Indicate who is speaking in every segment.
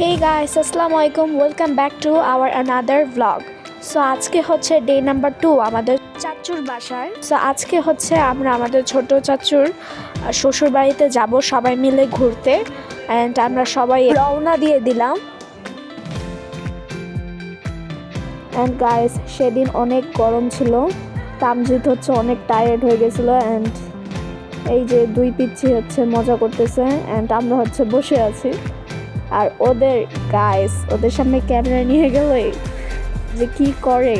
Speaker 1: হে guys আসসালামু আলাইকুম welcome back to our another vlog so আজকে হচ্ছে ডে নাম্বার টু আমাদের চাচুর বাসায়। সো আজকে হচ্ছে আমরা আমাদের ছোট চাচুর শ্বশুর বাড়িতে যাব সবাই মিলে ঘুরতে। অ্যান্ড আমরা সবাই রওনা দিয়ে দিলাম। অ্যান্ড গাইস সেদিন অনেক গরম ছিল। তামজিৎ হচ্ছে অনেক টায়ার্ড হয়ে গেছিল। অ্যান্ড এই যে দুই পিচ্ছি হচ্ছে মজা করতেছে। অ্যান্ড আমরা হচ্ছে বসে আছি। আর ওদের গাইস ওদের সামনে ক্যামেরা নিয়ে গেলে যে কি করে?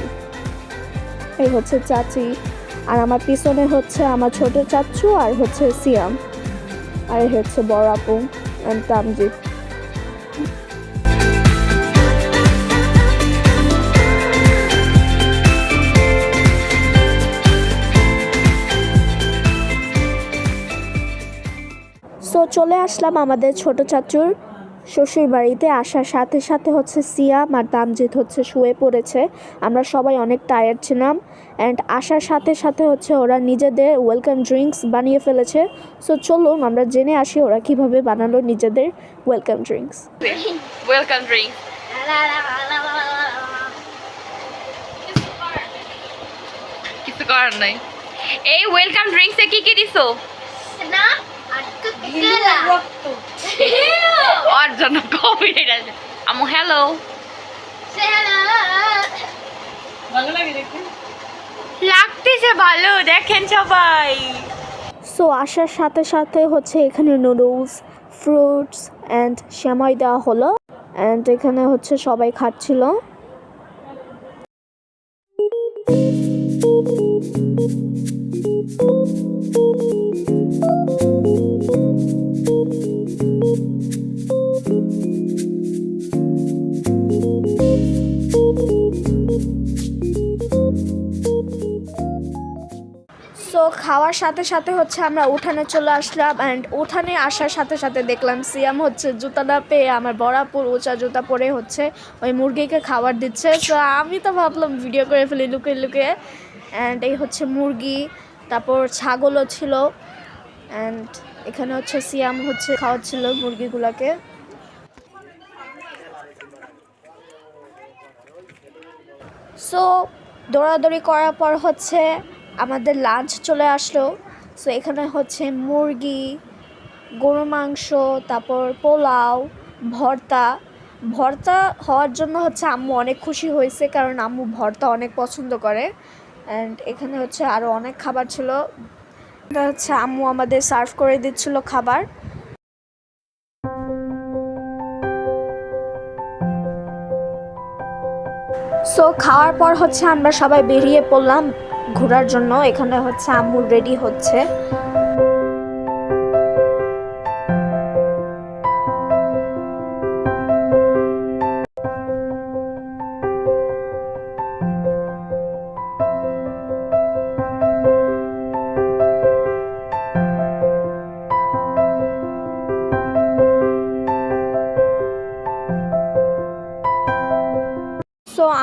Speaker 1: এই হচ্ছে চাচি, আর আমার পিছনে হচ্ছে আমার ছোট চাচু আর হচ্ছে সিয়াম। আর এই হচ্ছে বড় আপু তামজিৎ। সো চলে আসলাম আমাদের ছোট চাচুর শ্বশুর বাড়িতে আসার সাথে সাথে হচ্ছে সিয়াম আর তামজিৎ হচ্ছে শুয়ে পড়েছে। আমরা সবাই অনেক টায়ার্ড ছিলাম অ্যান্ড আসার সাথে সাথে হচ্ছে ওরা নিজেদের ওয়েলকাম ড্রিঙ্কস বানিয়ে ফেলেছে। সো চলুন আমরা জেনে আসি ওরা কীভাবে বানালো নিজেদের ওয়েলকাম ড্রিঙ্কস
Speaker 2: ওয়েলকাম ড্রিঙ্ক কিছু করার নাই। এই ওয়েলকাম ড্রিঙ্কসে কি কি দিছো? ওর জন্য কপিরাইট আছে আমু হ্যালো লাগতেছে ভালো দেখেন সবাই।
Speaker 1: সো আসার সাথে সাথে হচ্ছে এখানে নুডলস ফ্রুটস অ্যান্ড শ্যামাই দেওয়া হলো। অ্যান্ড এখানে হচ্ছে সবাই খাচ্ছিল। সো খাওয়ার সাথে সাথে হচ্ছে আমরা উঠানে চলে আসলাম অ্যান্ড উঠানে আসার সাথে সাথে দেখলাম সিয়াম হচ্ছে জুতা না পেয়ে আমার বরাপুর উঁচা জুতা পরে হচ্ছে ওই মুরগিকে খাবার দিচ্ছে। সো আমি তো ভাবলাম ভিডিও করে ফেলি, লুকিয়ে লুকিয়ে। অ্যান্ড এই হচ্ছে মুরগি, তারপর ছাগলও ছিল। অ্যান্ড এখানে হচ্ছে সিয়াম হচ্ছে খাওয়াচ্ছিল মুরগিগুলোকে। সো দৌড়াদৌড়ি করার পর হচ্ছে আমাদের লাঞ্চ চলে আসলো। সো এখানে হচ্ছে মুরগি গরু মাংস, তারপর পোলাও, ভর্তা। ভর্তা হওয়ার জন্য হচ্ছে আম্মু অনেক খুশি হয়েছে কারণ আম্মু ভর্তা অনেক পছন্দ করে। অ্যান্ড এখানে হচ্ছে আরও অনেক খাবার ছিল। এটা হচ্ছে আম্মু আমাদের সার্ভ করে দিচ্ছিল খাবার। সো খাওয়ার পর হচ্ছে আমরা সবাই বেরিয়ে পড়লাম। ঘোরার জন্য এখানে হচ্ছে আম্মু রেডি হচ্ছে।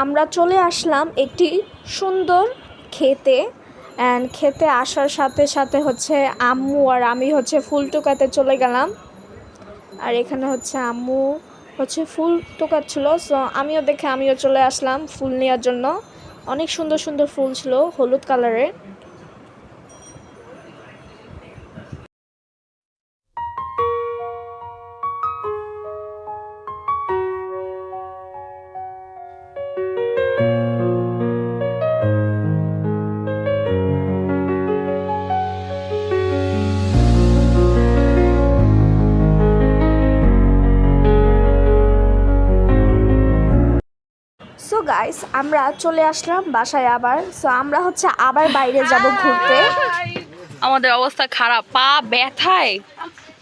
Speaker 1: আমরা চলে আসলাম একটি সুন্দর খেতে অ্যান্ড খেতে আসার সাথে সাথে হচ্ছে আম্মু আর আমি হচ্ছে ফুল টোকাতে চলে গেলাম। আর এখানে হচ্ছে আম্মু হচ্ছে ফুল টোকাচ্ছিল সো আমিও দেখে আমিও চলে আসলাম ফুল নেওয়ার জন্য। অনেক সুন্দর সুন্দর ফুল ছিল, হলুদ কালারের গাইস আমরা চলে আসলাম বাসায় আবার। সো আমরা হচ্ছে আবার বাইরে যাব ঘুরতে।
Speaker 2: আমাদের অবস্থা খারাপ পা ব্যথায়।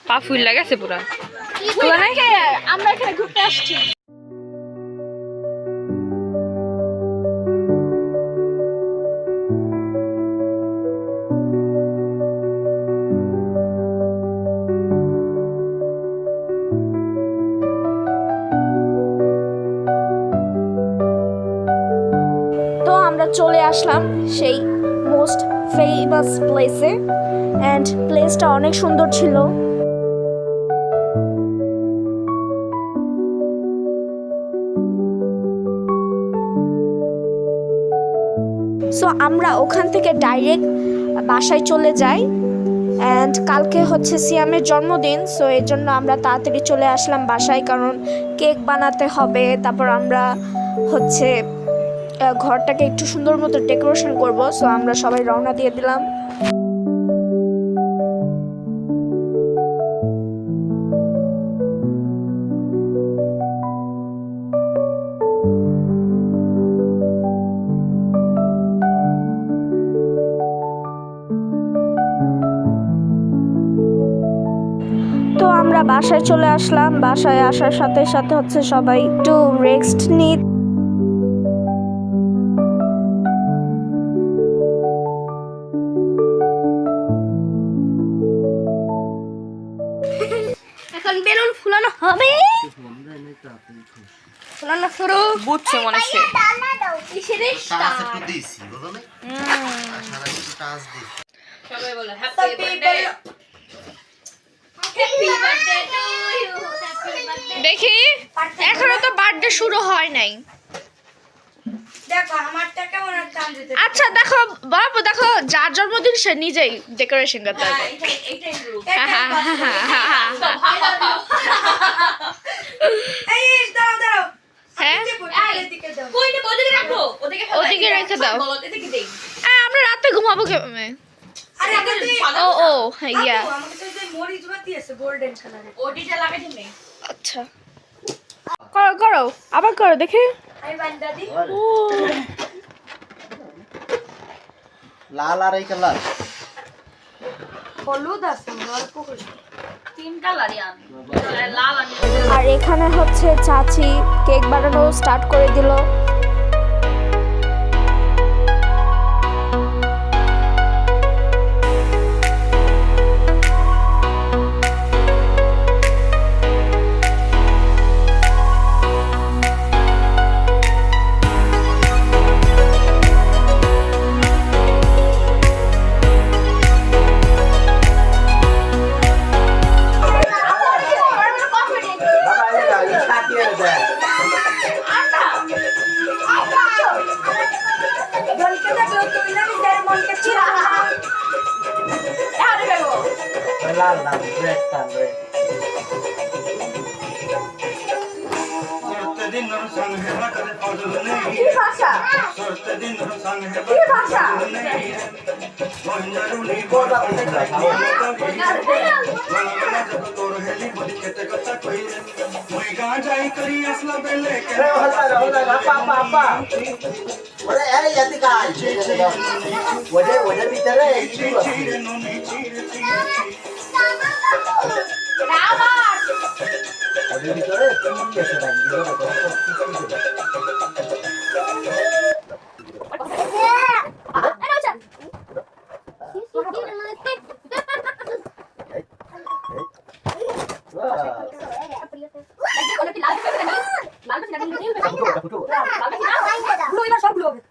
Speaker 2: পা ফুল লাগাছে পুরা?
Speaker 1: আমরা এখানে ঘুরতে আসছি। চলে আসলাম সেই মোস্ট ফেমাস প্লেসে অ্যান্ড প্লেসটা অনেক সুন্দর ছিল। সো আমরা ওখান থেকে ডাইরেক্ট বাসায় চলে যাই অ্যান্ড কালকে হচ্ছে সিয়ামের জন্মদিন সো এর জন্য আমরা তাড়াতাড়ি চলে আসলাম বাসায়, কারণ কেক বানাতে হবে, তারপর আমরা হচ্ছে ঘরটাকে একটু সুন্দর মতো ডেকোরেশন করব সো আমরা সবাই রওনা দিয়ে দিলাম। তো আমরা বাসায় চলে আসলাম। বাসায় আসার সাথে সাথে হচ্ছে সবাই একটু রেস্ট নিই
Speaker 2: বুঝছে মনে সে সবাই বলে happy birthday
Speaker 3: happy birthday to you happy birthday
Speaker 1: দেখি এখনও তো বার্থডে শুরু হয় নাই আচ্ছা দেখো বাবু দেখো যার জন্মদিন সে নিজেই ডেকোরেশন করতে হবে
Speaker 3: দাঁড়াও দাঁড়াও
Speaker 1: হ্যাঁ?
Speaker 2: ওদিকে রাখো। ওদিকে ফেলো,
Speaker 1: ওদিকে
Speaker 2: এদিকে
Speaker 1: রেখে দাও। আমরা রাতে ঘুমাবো কেমনে
Speaker 3: আরে আমাকে তো
Speaker 1: ও ও হ্যাঁ ইয়া। আচ্ছা। করো করো আবার করো দেখি।
Speaker 4: লাল আর এই কালার
Speaker 3: হলুদ আছে অল্প করে।
Speaker 1: আর এখানে হচ্ছে চাচি কেক বানানো স্টার্ট করে দিল।
Speaker 4: লাল লাল রেড টান রেড
Speaker 3: কি ভাষা কি ভাষা
Speaker 4: ওরে এই ইয়াতি কাজ ওদের ওদের ভিতরে এই ছিল ওদের ভিতরে কেসে নাই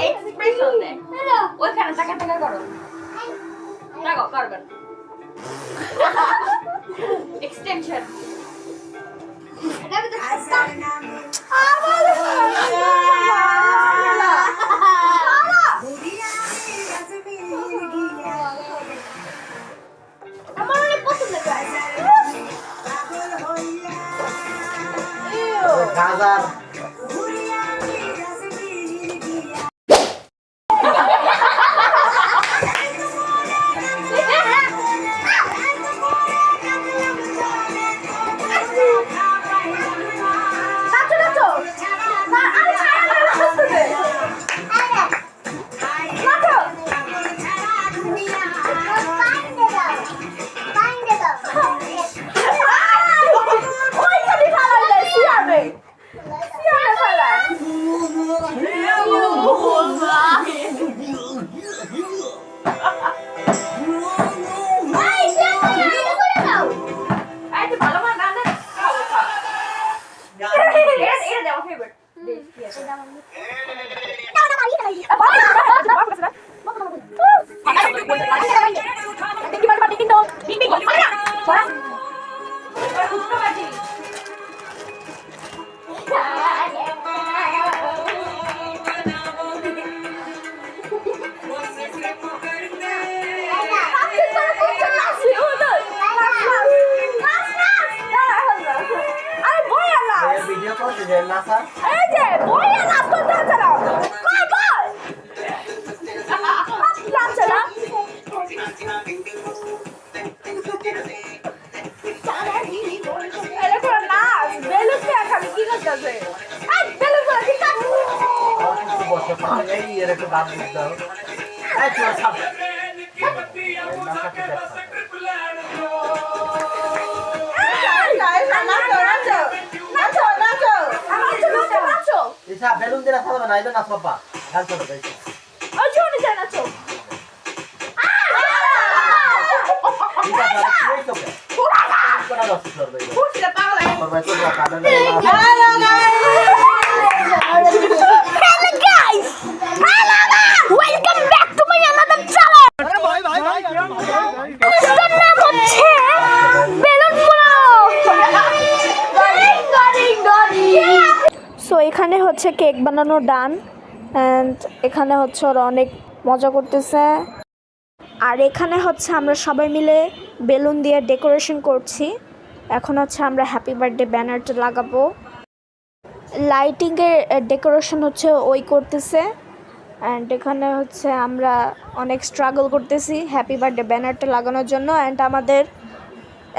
Speaker 2: এক্সপ্রেশন দে ওইখানে টাকা টাকা করো টাকা করবেন এক্সটেনশন
Speaker 3: আমার
Speaker 4: ইসা বেলুন দিলে খাবে না এটা নাচ বাবা গান চলো গাইছ
Speaker 3: ওই জন্য যায়
Speaker 4: তো কাটা
Speaker 3: Hello, guys!
Speaker 1: সো এখানে হচ্ছে কেক বানানো ডান অ্যান্ড এখানে হচ্ছে ওরা অনেক মজা করতেছে। আর এখানে হচ্ছে আমরা সবাই মিলে বেলুন দিয়ে ডেকোরেশন করছি। এখন হচ্ছে আমরা হ্যাপি বার্থডে ব্যানারটা লাগাবো। লাইটিংয়ের ডেকোরেশন হচ্ছে ওই করতেছে। অ্যান্ড এখানে হচ্ছে আমরা অনেক স্ট্রাগল করতেছি হ্যাপি বার্থডে ব্যানারটা লাগানোর জন্য। অ্যান্ড আমাদের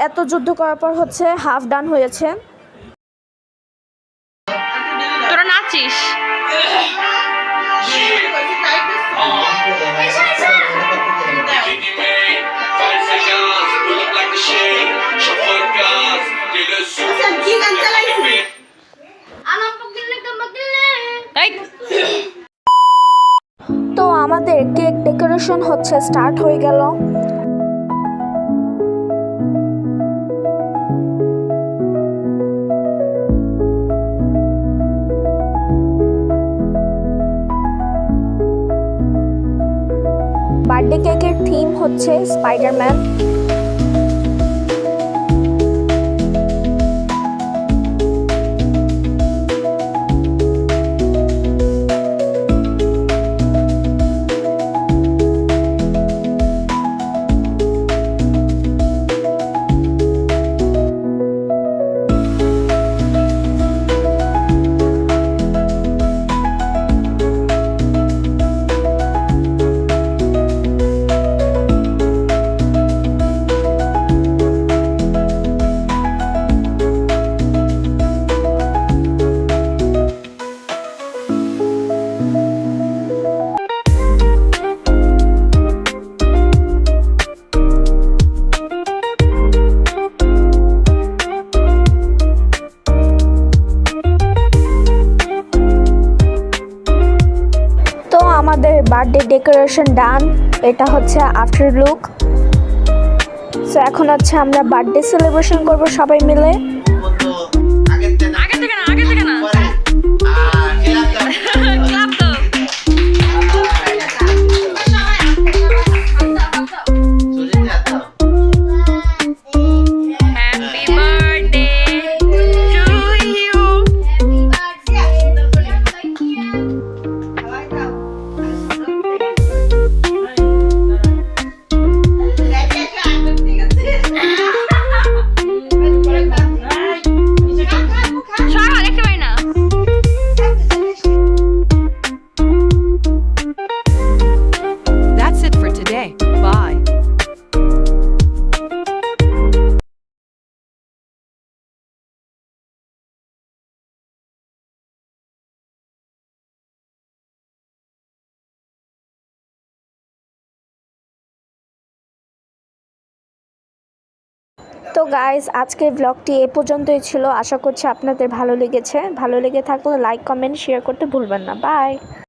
Speaker 1: এত যুদ্ধ করার পর হচ্ছে হাফ ডান হয়েছে।
Speaker 2: এই।
Speaker 1: তো আমাদের কেক ডেকোরেশন হচ্ছে স্টার্ট হয়ে গেল। হচ্ছে স্পাইডারম্যান বার্থডে ডেকোরেশন ডান এটা হচ্ছে আফটার লুক সো এখন হচ্ছে আমরা বার্থডে সেলিব্রেশন করব সবাই মিলে।
Speaker 2: তো
Speaker 1: গাইজ আজকে ব্লগটি এ পর্যন্তই ছিল। আশা করছি আপনাদের ভালো লেগেছে। ভালো লেগে থাকলে লাইক কমেন্ট শেয়ার করতে ভুলবেন না। বাই